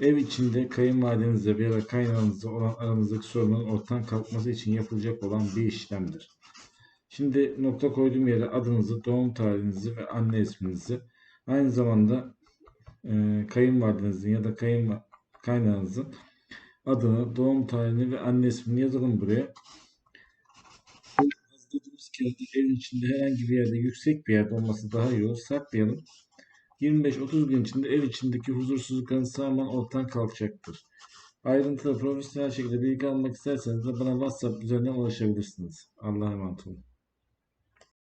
Ev içinde kayınvalidenizle veya kaynağınızla olan aranızdaki sorunun ortadan kalkması için yapılacak olan bir işlemdir. Şimdi nokta koyduğum yere adınızı, doğum tarihinizi ve anne isminizi aynı zamanda e, kayınvalidenizin ya da kayın, kaynağınızın adını, doğum tarihini ve anne ismini yazalım buraya. Hazırladığımız kağıdı evin içinde herhangi bir yerde yüksek bir yerde olması daha iyi olur. Saklayalım. 25-30 gün içinde ev içindeki huzursuzlukların tamamen ortadan kalkacaktır. Ayrıntılı profesyonel şekilde bilgi almak isterseniz de bana WhatsApp üzerinden ulaşabilirsiniz. Allah'a emanet olun.